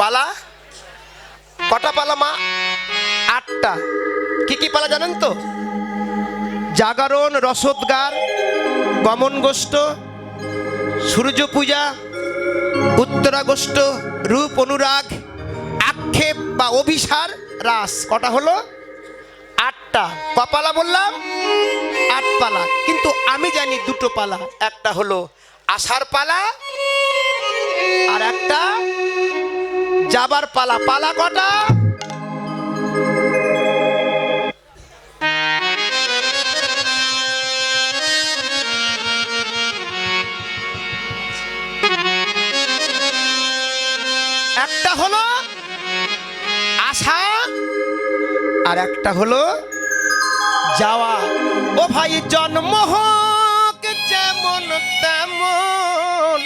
পালা? কটা পালা, মা? আটটা। কি কি পালা জানেন তো? জাগরণ, রসদগার, গমন গোষ্ঠ, সূর্য পূজা উত্তরাগোষ্ঠ রূপ অনুরাগ, আক্ষেপ বা অভিসার, রাস। কটা হলো? আটটা। কপালা বললাম? আট পালা। কিন্তু আমি জানি দুটো পালা। একটা হলো আসার পালা, আর একটা যাবার পালা পালা কটা? একটা হলো আশা, আর একটা হলো যাওয়া। ও ভাই জন্ম হোক যেমন তেমন।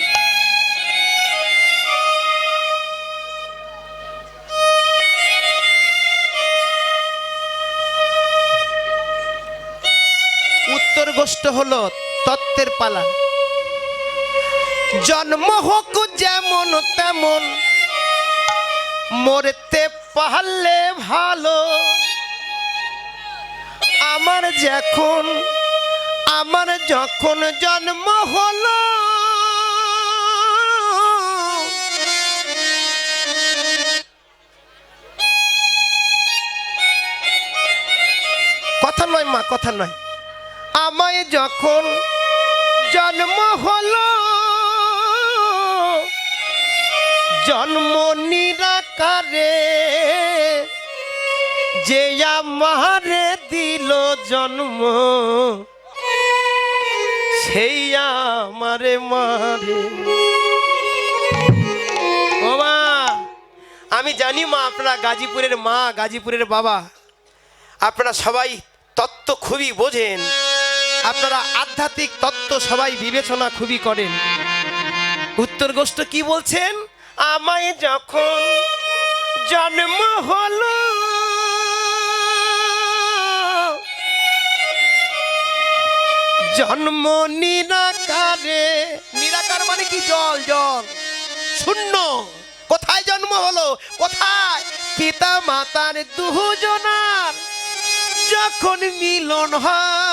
উত্তর গোষ্ঠ হলো তত্ত্বের পালা। জন্ম হোক যেমন তেমন, মরতে পারলে ভালো। আমার যখন আমার যখন জন্ম হলো, কথা নয় মা, কথা নয়। আমায় যখন জন্ম হলো, জন্ম নিরাকারে যে আমারে দিল জন্ম, সেই আমারে মারে। আমি জানি মা, আপনারা গাজীপুরের মা, গাজীপুরের বাবা। আপনারা সবাই তত্ত্ব খুবই বোঝেন। আপনারা আধ্যাত্মিক তত্ত্ব সবাই বিবেচনা খুবই করেন। উত্তর গোষ্ঠ কি বলছেন? আমায় যখন জন্ম হলো, জন্ম নিরাকারে, নিরাকার মানে কি? জল জল। শূন্য। কোথায় জন্ম হলো? কোথায়? পিতা মাতার দুজনার। যখন মিলন হয়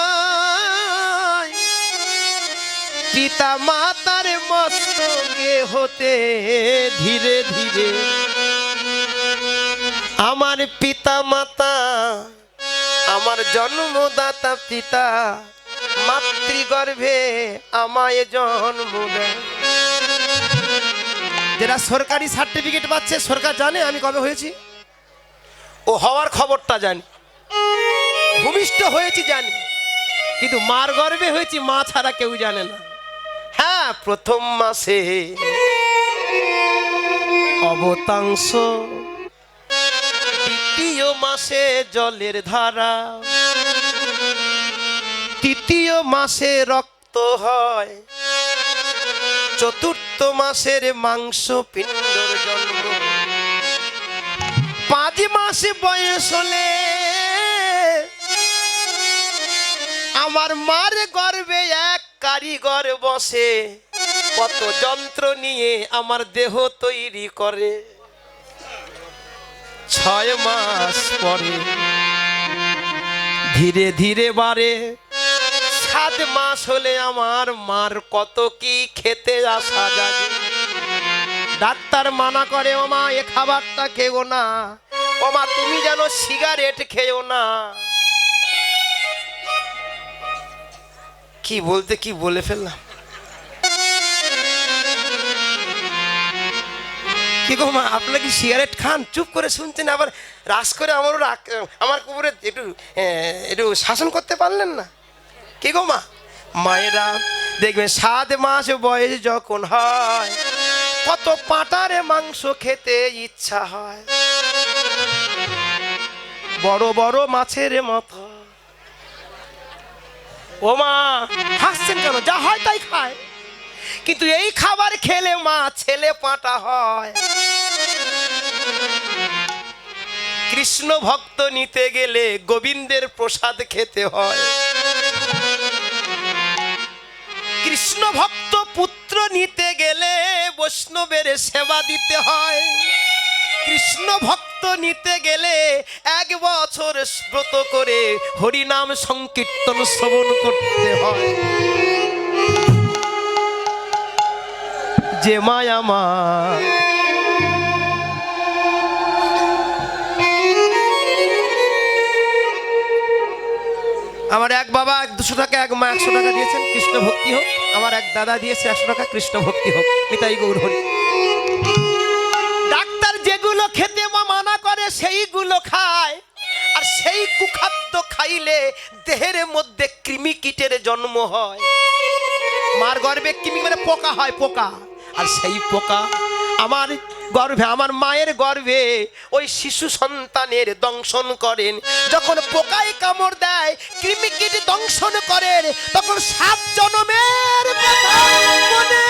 পিতা মাতার মস্তকে হতে ধীরে ধীরে। আমার পিতা মাতা আমার জন্মদাতা পিতা, মাতৃগর্ভে আমায় জন্ম যারা সরকারি সার্টিফিকেট পাচ্ছে, সরকার জানে আমি কবে হয়েছি? ও হওয়ার খবরটা জানি। ভূমিষ্ঠ হয়েছি জানি। কিন্তু মার গর্ভে হয়েছি, মা ছাড়া কেউ জানে না। হ্যাঁ প্রথম মাসে অবতাংশ। দ্বিতীয় মাসে জলের ধারা। তৃতীয় মাসে রক্ত হয়। চতুর্থ মাসের মাংস পিণ্ডর জন্ম। পাঁচ মাসে বয়স হলে আমার মার গর্বে এক কারিগর বসে, কত যন্ত্র নিয়ে আমার দেহ তৈরি করে। ছয় মাস পরে ধীরে ধীরে বাড়ে, সাত মাস হলে আমার মার কত কি খেতে আসা যাবে ডাক্তার মানা করে ও মা এ খাবারটা খেও না। ও মা তুমি যেন সিগারেট খেও না। কি বলতে কি বলে ফেললাম? কি গো মা আপনারা কি সিগারেট খান? চুপ করে শুনছেন, আবার রাস করে আমারও আমার কুকুরে একটু একটু শাসন করতে পারলেন না? কি গো মা, মায়েরা দেখবে সাত মাস বয়স যখন হয়, কত পাটারে মাংস খেতে ইচ্ছা হয়। বড় বড় মাছের মতো ও মা হাসছেন কেন? যা হয় তাই খায়। কিন্তু এই খাবার খেলে মা ছেলে পাটা হয়। কৃষ্ণ ভক্ত নিতে গেলে গোবিন্দের প্রসাদ খেতে হয়। কৃষ্ণ ভক্ত পুত্র নিতে গেলে বৈষ্ণবের সেবা দিতে হয়। কৃষ্ণ ভক্ত নিতে গেলে এক বছর ব্রত করে হরিনাম সংকীর্তন শ্রবণ করতে হয়। যে মায়া মা, আমার এক বাবা এক দুশো টাকা, এক মা একশো টাকা দিয়েছেন, কৃষ্ণ ভক্তি হোক। আমার এক দাদা দিয়েছে একশো টাকা, কৃষ্ণ ভক্তি হোক। নিতাই গৌর হরি। সেইগুলো খায়। আর সেই কুখাদ্য খাইলে দেহের মধ্যে কৃমি কীটের জন্ম হয়। মার গর্ভে কৃমি মানে পোকা হয়, পোকা। আর সেই পোকা আমার গর্ভে, আমার মায়ের গর্ভে ওই শিশু সন্তানের দংশন করেন। যখন পোকায় কামড় দেয়, কৃমি কীট দংশন করেন, তখন সাত জনমের কথা মনে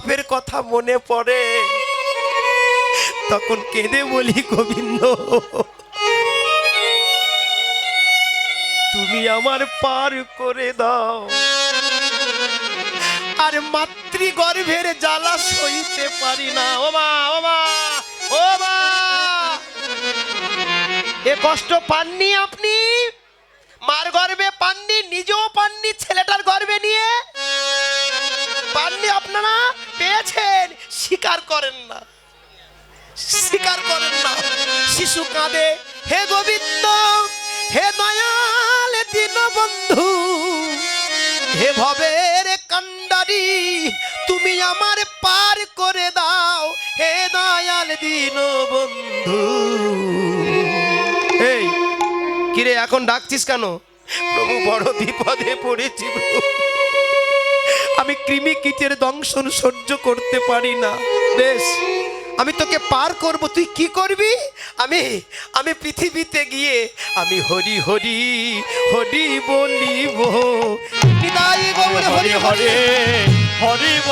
পাপের কথা মনে পড়ে। তখন কেঁদে বলি, গোবিন্দ, তুমি আমার পার করে দাও। আর মাতৃগর্ভের জ্বালা সইতে পারি না। ও মা ও মা ও মা! এ কষ্ট পাননি আপনি? মার গর্ভে পাননি, নিজেও পাননি ছেলেটার গর্ভে নিয়ে? পাননি আপনারা পেয়েছেন। স্বীকার করেন না। স্বীকার করেন না। শিশু কাঁদে, হে গোবিন্দ, হে দয়াল দিন বন্ধু হে ভবের কান্ডারি তুমি আমার পার করে দাও। হে দয়াল দিন বন্ধু এই, কিরে, এখন ডাকছিস কেন? প্রভু বড় বিপদে পড়েছি, প্রভু। আমি কৃমি কীটের দংশন সহ্য করতে পারি না। বেশ আমি তোকে পার করব তুই কি করবি? আমি আমি পৃথিবীতে গিয়ে আমি হরি হরি হরি বলিব। হরি হরি হরি। বলিব।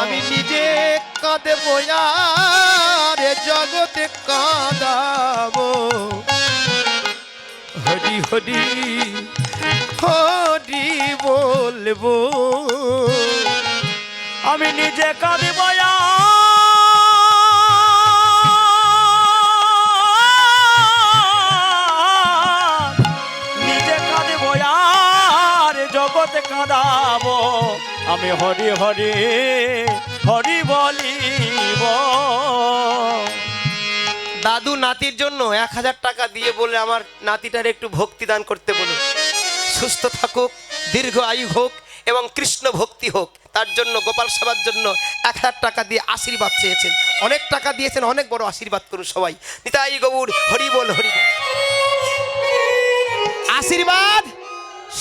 আমি নিজে কাঁদে বয়ার জগতে কাঁদাবো। হরি হরি হরি বলব। আমি নিজে কাঁদিব নিজে কাঁদিব আর জগতে কাঁদাবো। আমি হরি হরি হরি বলিব। দাদু নাতির জন্য এক হাজার টাকা দিয়ে বলে আমার নাতিটার একটু ভক্তি দান করতে বলুন। সুস্থ থাকুক, দীর্ঘ আয়ু হোক এবং কৃষ্ণ ভক্তি হোক, তার জন্য, গোপাল সবার জন্য এক হাজার টাকা দিয়ে আশীর্বাদ চেয়েছেন। অনেক টাকা দিয়েছেন, অনেক বড় আশীর্বাদ করুন সবাই। নিতাই গৌর, হরি বল হরি বল। আশীর্বাদ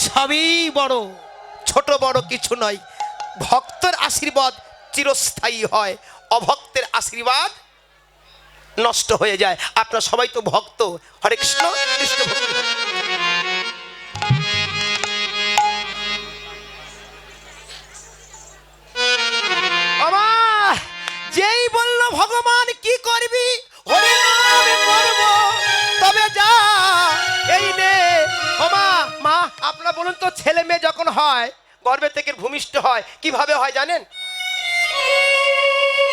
সবই বড়, ছোট বড় কিছু নয়। ভক্তের আশীর্বাদ চিরস্থায়ী হয়, অভক্তের আশীর্বাদ নষ্ট হয়ে যায়। আপনারা সবাই তো ভক্ত। হরে কৃষ্ণ কৃষ্ণ ভক্ত। যেই বলল, ভগবান, কি করবি? তবে যা, এই নে। মা, আপনারা বলুন তো, ছেলে মেয়ে যখন হয়, গর্ভে থেকে ভূমিষ্ঠ হয়, কীভাবে হয় জানেন?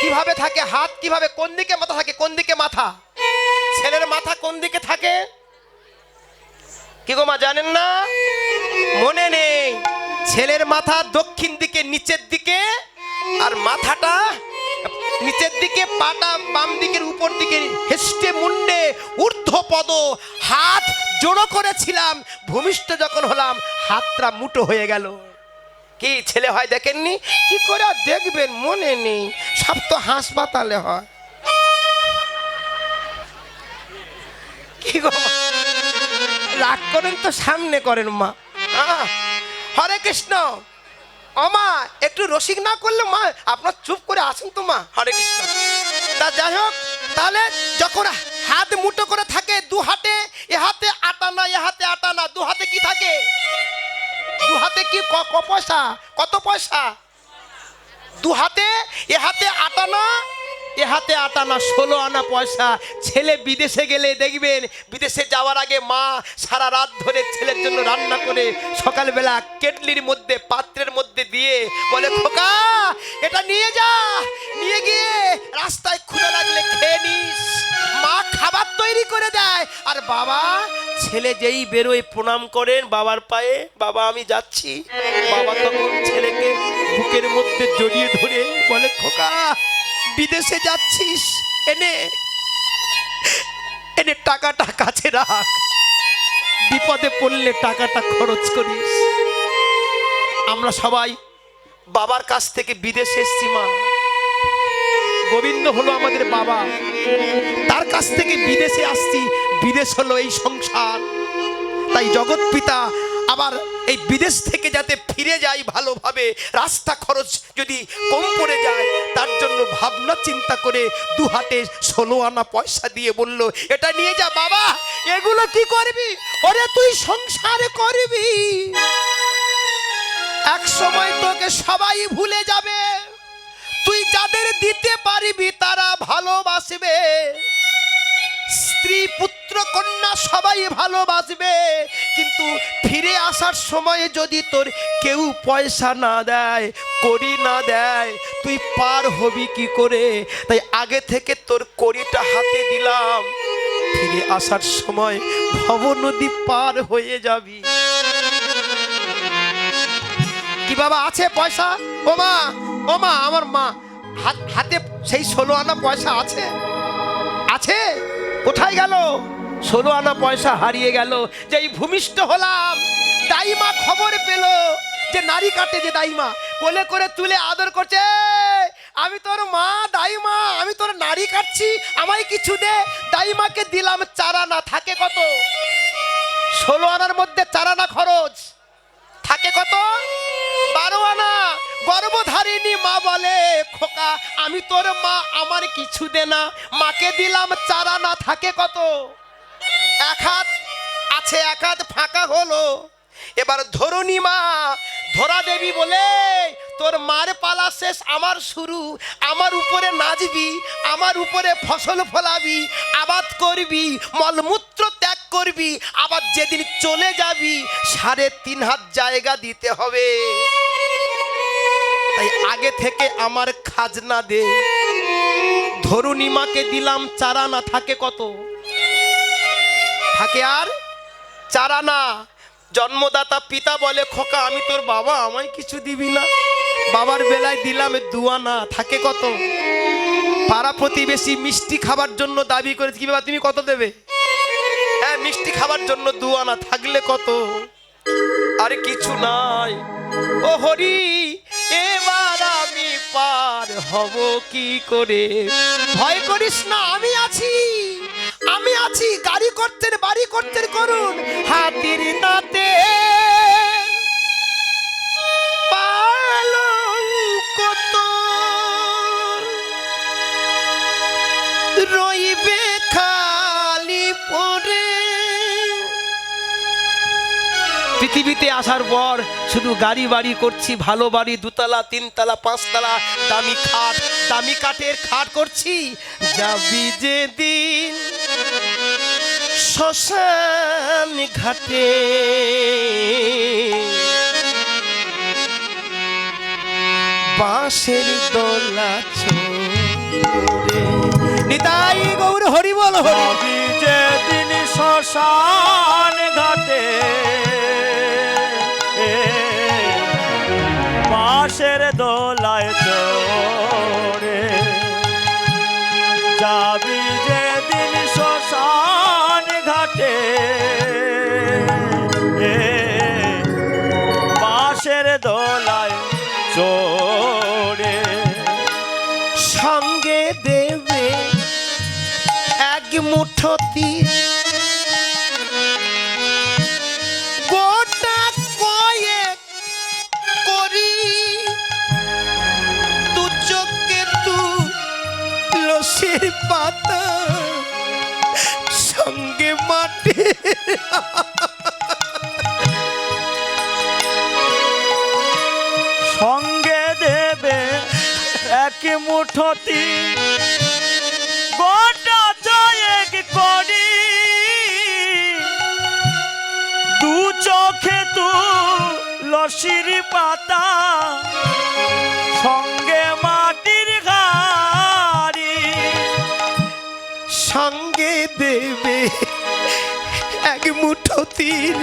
কীভাবে থাকে, হাত কীভাবে, কোন দিকে মাথা থাকে, কোন দিকে মাথা? ছেলের মাথা কোন দিকে থাকে? কি গো মা, জানেন না? মনে নেই। ছেলের মাথা দক্ষিণ দিকে, নিচের দিকে, আর মাথাটা নিচের দিকে, পাটা বাম দিকের উপর দিকে, হেষ্টে মুন্ডে ঊর্ধ্ব পদ হাত জোড়ো করেছিলাম, ভূমিষ্ঠ যখন হলাম, হাতটা মুটো হয়ে গেল। কি ছেলে হয় দেখেননি? কি করে দেখবেন? মনে নেই। সব তো হাসপাতালে হয়। কি রাগ করেন তো, সামনে করেন মা। হরে কৃষ্ণ। অমা একটু রসিক না করলে মা, আপনার চুপ করে আসুন তো মা। হরে কৃষ্ণ। তা যাই হোক, তাহলে যখন হাত মুঠো করে থাকে দু হাতে এ হাতে আটা না এ হাতে আটা না দু হাতে কি থাকে? দু হাতে কি, ক পয়সা? কত পয়সা? দু হাতে এ হাতে আটানা? এ হাতে আটানা, ষোলো আনা পয়সা। ছেলে বিদেশে গেলে দেখবেন, বিদেশে যাওয়ার আগে মা সারা রাত ধরে ছেলের জন্য রান্না করে সকালবেলা কেটলির মধ্যে, পাত্রের মধ্যে দিয়ে বলে, খোকা, এটা নিয়ে যা, নিয়ে গিয়ে রাস্তায় খুলে লাগলে খেয়ে নিস। মা খাবার তৈরি করে দেয়। আর বাবা, ছেলে যেই বেরোয় প্রণাম করেন বাবার পায়ে, বাবা, আমি যাচ্ছি। বাবা তখন ছেলেকে বুকের মধ্যে জড়িয়ে ধরে বলে, খোকা, বিদেশে যাচ্ছিস? এনে এনে টাকাটা কাছে রাখ। বিপদে পড়লে টাকাটা খরচ করিস। আমরা সবাই বাবার কাছ থেকে বিদেশে এসছি, মা। গোবিন্দ হলো আমাদের বাবা। তার কাছ থেকে বিদেশে আসছি, বিদেশ হলো এই সংসার। তাই জগৎ পিতা আবার এই বিদেশ থেকে যাতে ফিরে যাই ভালোভাবে, রাস্তা খরচ যদি কম পড়ে যায়, তার জন্য ভাবনা চিন্তা করে দু হাতে ষোলো আনা পয়সা দিয়ে বলল, এটা নিয়ে যা বাবা, এগুলো কি করবি? ওরে তুই সংসার করবি। এক সময় তোকে সবাই ভুলে যাবে। তুই যাদের দিতে পারবি তারা ভালোবাসবে। স্ত্রী, পুত্র, কন্যা সবাই ভালোবাসবে। কিন্তু ফিরে আসার সময় যদি তোর কেউ পয়সা না দেয় করি না দেয়, তুই পার হবি কি করে? তাই আগে থেকে তোর করিটা হাতে দিলাম। ফিরে আসার সময় ভব নদী পার হয়ে যাবি। কি বাবা, আছে পয়সা? ও মা ও মা, আমার মা, হাত, হাতে সেই ষোলো আনা পয়সা আছে? আছে? কোথায় গেল? ষোলো আনা পয়সা হারিয়ে গেল এই ভূমিষ্ঠ হলাম। দাইমা খবর পেল যে নারী কাটে যে দাইমা। কোলে করে তুলে আদর করছে আমি তোর মা দাইমা, আমি তোর নারী কাটছি, আমায় কিছু দে। দাইমাকে দিলাম চারা না, থাকে কত? ষোলো আনার মধ্যে চারা না খরচ? থাকে কত? বারো আনা। গর্ভধারিণী মা বলে, খোকা, আমি তোর মা, আমার কিছু দে না। মাকে দিলাম, চারা না থাকে কত? এক হাত আছে, এক হাত ফাঁকা হলো। এবার ধরুনি মা, ধরা দেবী বলে, তোর মার পালা শেষ, আমার শুরু। আমার উপরে নাচবি, আমার উপরে ফসল ফলাবি, আবাদ করবি, মলমূত্র ত্যাগ করবি, আবার যেদিন চলে যাবি, সাড়ে তিন হাত জায়গা দিতে হবে। তাই আগে থেকে আমার খাজনা দে। ধরুনিমাকে দিলাম, চারা না থাকে কত? থাকে আর চারা না। জন্মদাতা পিতা বলে, খোকা, আমি তোর বাবা, আমায় কিছু দিবি না। বাবার বেলায় দিলাম দুয়ানা থাকে কত? পাড়া প্রতিবেশী মিষ্টি খাবার জন্য দাবি করেছে, কি বাবা, তুমি কত দেবে? মিষ্টি খাবার জন্য দুয়ানা থাকলে কত? আরে কিছু নাই। ও হরি, এবার আমি পার হব কি করে? ভয় করিস না, আমি আছি। আমি আছি, গাড়ি করতে, বাড়ি করতে করুন, হাতির পালঙ্ক রইবে পৃথিবীতে আসার পর শুধু গাড়ি বাড়ি করছি, ভালো বাড়ি, দুতলা, তিনতলা, পাঁচতলা, দামি খাট, দামি কাঠের খাট করছি। যাবি যে দিন শ্মশান ঘাটে। বাঁশের দোলা নিতাই গৌর, হরি বল, হরি। যে শ্মশান ঘাটে। বাঁশের দোলায় চড়ে। যাবি যে দিন শ্মশান ঘাটে বাঁশের দোলায় চড়ে। সঙ্গে দেবে এক মুঠতি গোটা পাতা সঙ্গে মাটি। সঙ্গে দেবে এক মুঠোতি সঙ্গে দেবে এক মুঠো তীর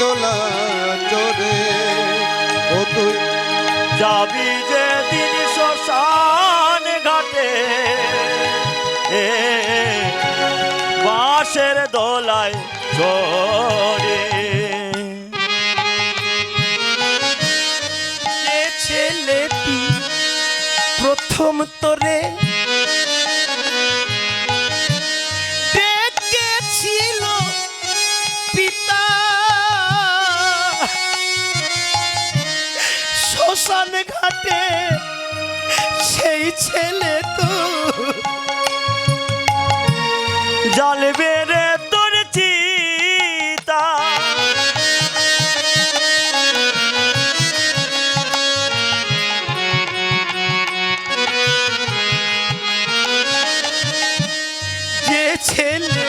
দোলা যাবি যে দিন শ্মশান ঘাটে। এ বাঁশের দোলায় চোর জ্বলবে রে তোর চিতা যে ছেলে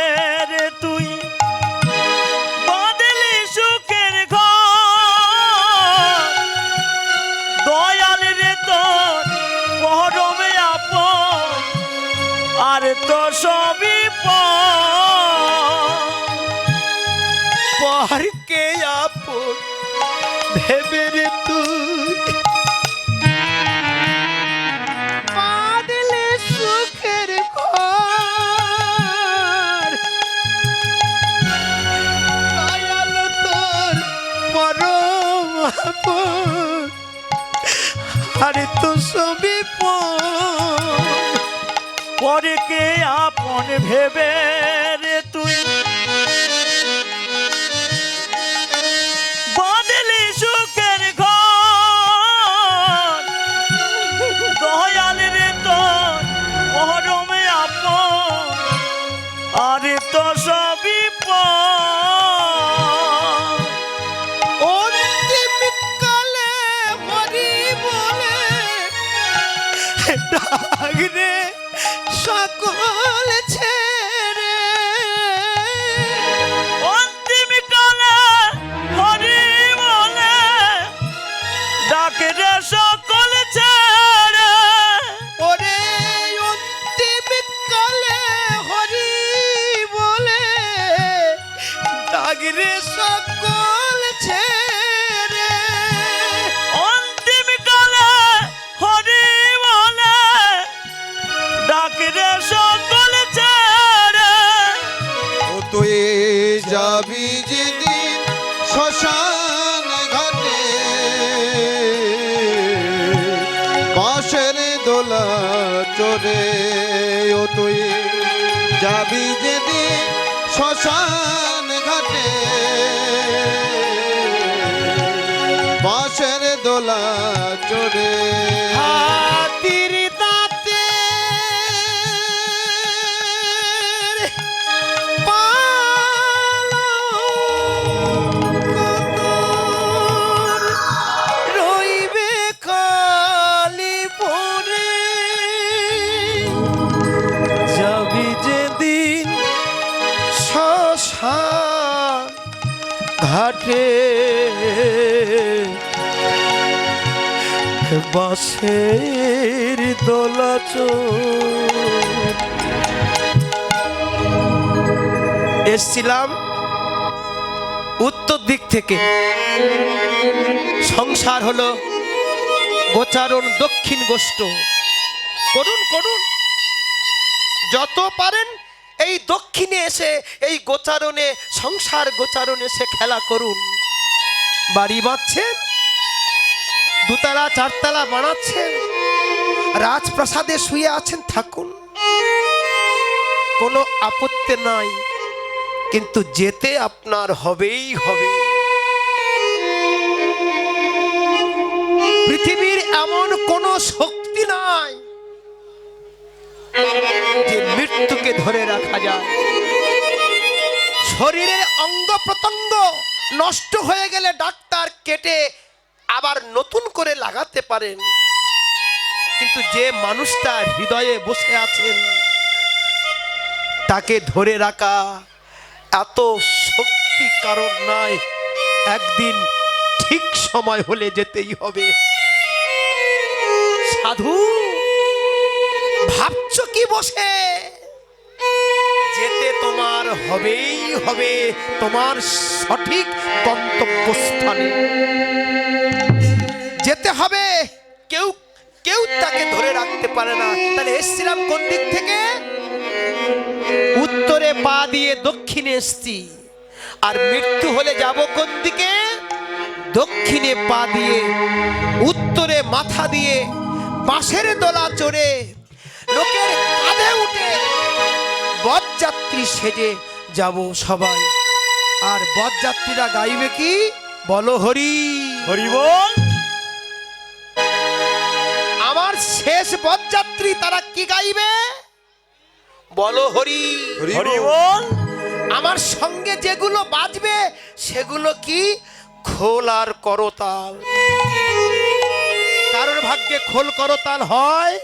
baby. দিক থেকে। সংসার হলো গোচারণ দক্ষিণ গোষ্ঠ। করুন করুন। যত পারেন এই দক্ষিণে এসে, এই গোচারণে, সংসার গোচারণে এসে খেলা করুন। বাড়ি বাঁধছেন, দুতলা, চারতলা বানাচ্ছেন, রাজপ্রাসাদে শুয়ে আছেন, থাকুন। কোনো আপত্তি নাই। কিন্তু যেতে আপনার হবেই হবে। পৃথিবীর এমন কোন শক্তি নাই যে মৃত্যুকে ধরে রাখা যায়। শরীরের অঙ্গ প্রত্যঙ্গ নষ্ট হয়ে গেলে ডাক্তার কেটে আবার নতুন করে লাগাতে পারেন। কিন্তু যে মানুষটা হৃদয়ে বসে আছেন, তাকে ধরে রাখা এত শক্তি কারণ নয় একদিন ঠিক সময় হলে যেতেই হবে। সাধু, ভাবছ কি বসে? যেতে তোমার হবেই হবে তোমার সঠিক গন্তব্যস্থানে। যেতে হবে। কেউ কেউ তাকে ধরে রাখতে পারে না। তাহলে এসছিলাম কোন দিক থেকে? উত্তরে পা দিয়ে দক্ষিণে এসছি। আর মৃত্যু হলে যাব কোন দিকে? দক্ষিণে পা দিয়ে উত্তরে মাথা দিয়ে বাঁশের দোলা চড়ে লোকের কাঁধে উঠে বরযাত্রী সেজে যাব সবাই। আর বরযাত্রীরা গাইবে কি? বলো হরি। হরি বল। আমার শেষ বরযাত্রী তারা কি গাইবে? বলো হরি। হরি হরি বল। বল। আমার সঙ্গে যেগুলো বাজবে সেগুলো কি? খোল আর করতাল। কারোর ভাগ্যে খোল করতাল হয়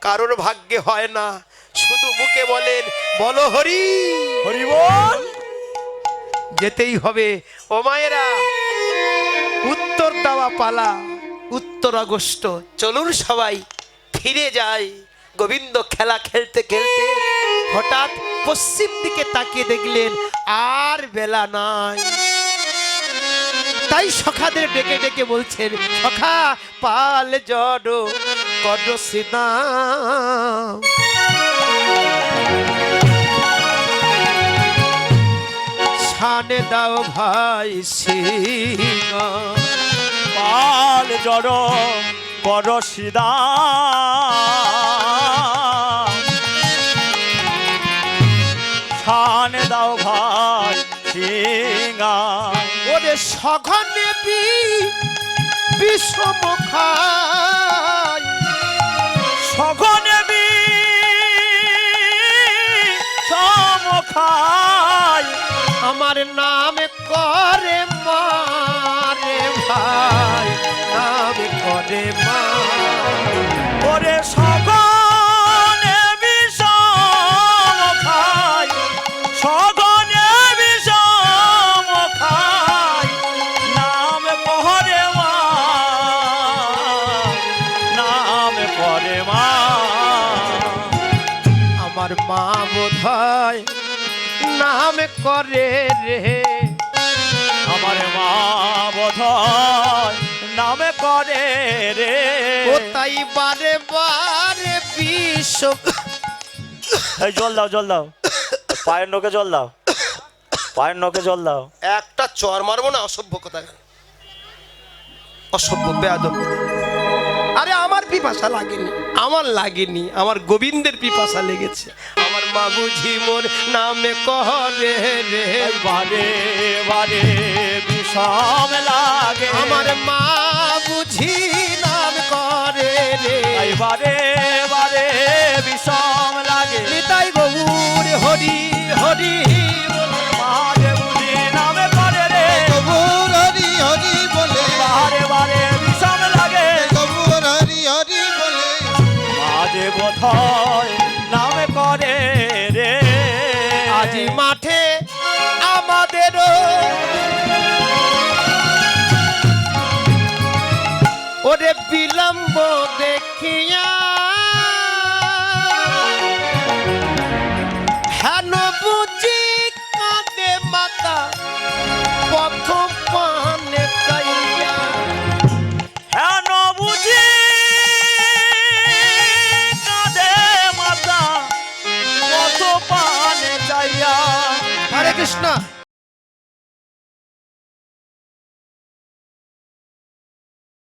কারোর ভাগ্যে হয় না। শুধু মুখে বলেন বলো হরি। হরি বল। যেতেই হবে। ও মায়েরা উত্তর দেওয়া পালা উত্তর আগস্ট। চলুন সবাই ফিরে যাই। গোবিন্দ খেলা খেলতে খেলতে হঠাৎ পশ্চিম দিকে তাকিয়ে দেখলেন আর বেলা নাই। তাই সখাদের ডেকে ডেকে বলছেন, সখা, পাল জড় কর সিনা। ছানে দাও ভাই সিংহ পাল জড় বড় সিদা সিংহা ওরে সঘনে বি বিষমখাই। সঘনে বি আমার নাম করে মারে ভাই নাম করে মা। ওরে সগনে রে মা। আমার মা বোধহয় নাম করে রে। আমার মা বোধ নামে করে রে। ও তাই বারে বারে বিশ্ব এই জল দাও জল দাও। পায়ের নোকে জল দাও। পায়ের নোকে জল দাও। একটা চর মারবো না অসভ্য কথা অসভ্য বেয়াদব পিপাসা লাগেনি। আমার লাগেনি আমার গোবিন্দের পিপাসা লেগেছে। আমার মা বুঝি মোর নামে কহরে রে। বারে বারে বিষম লাগে। আমার মা বুঝি নাম করে রে। বারে বারে বিষম লাগে। নিতাই গৌর হরি call.